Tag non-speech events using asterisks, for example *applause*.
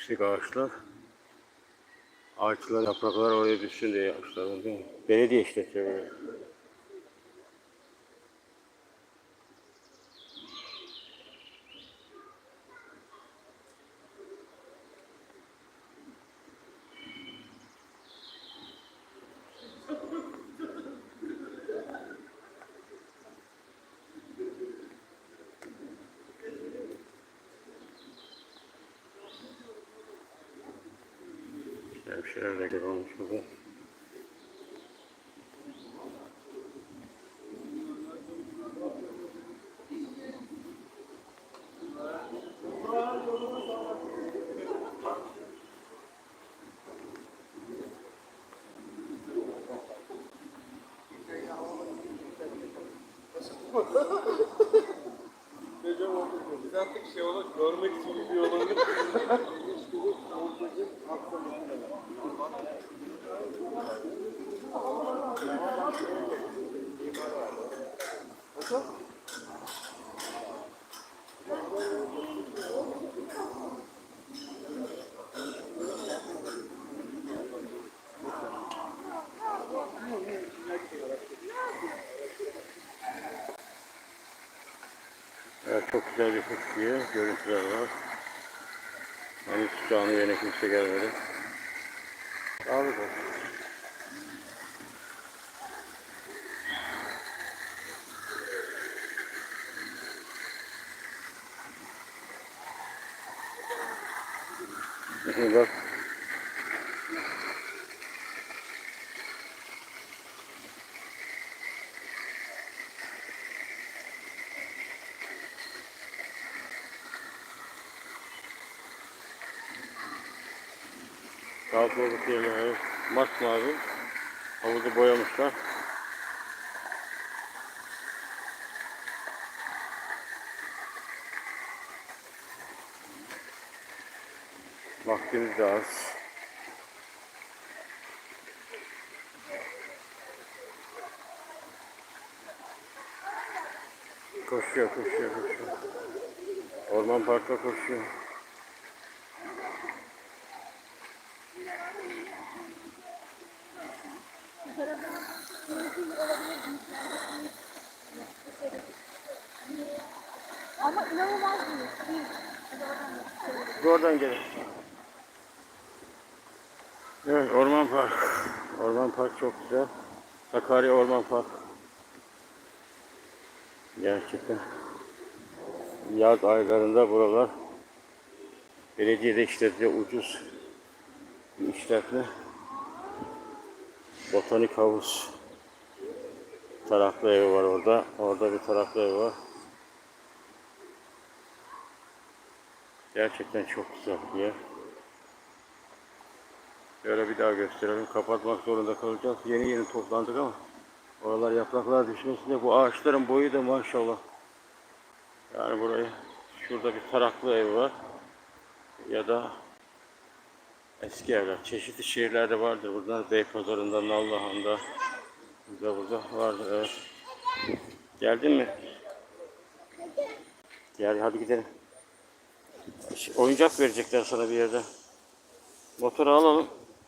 Yüksek ağaçlar. Ağaçlar, yapraklar oraya düşsün diye yapmışlar. Belediye işletiyor böyle. Güzel bir şeyler de yapılmış burada. *laughs* Biz artık şey olur, görmek için gidiyor olabilir. Evet çok güzel bir fıskiye görüntüler var. Henüz canlı yayına kimse gelmedi. De. Şimdi bak. Kalkmadık yerine masmavi havuzu boyamışlar. Vaktimiz de az. Koşuyor, koşuyor, koşuyor. Orman parka koşuyor. İnanılmaz. Bir Oradan gelin. Evet, Orman Park. Orman Park çok güzel. Sakarya Orman Park. Gerçekten. Yaz aylarında buralar belediyede işletiyor ucuz işletme. Botanik havuz. Taraklı evi var orada. Orada bir taraklı evi var. Gerçekten çok güzel bir yer. Şöyle bir daha gösterelim. Kapatmak zorunda kalacağız. Yeni yeni toplandık ama oralar yapraklar düşmesin diye bu ağaçların boyu da maşallah. Yani burayı şurada bir taraklı ev var. Ya da eski evler. Çeşitli şehirlerde vardır. Burada Beypazarı'nda, Nallıhan'da. Burada burada vardır. Evet. Geldin mi? Gel hadi gidelim. Oyuncak verecekler sana bir yerde. Motoru alalım.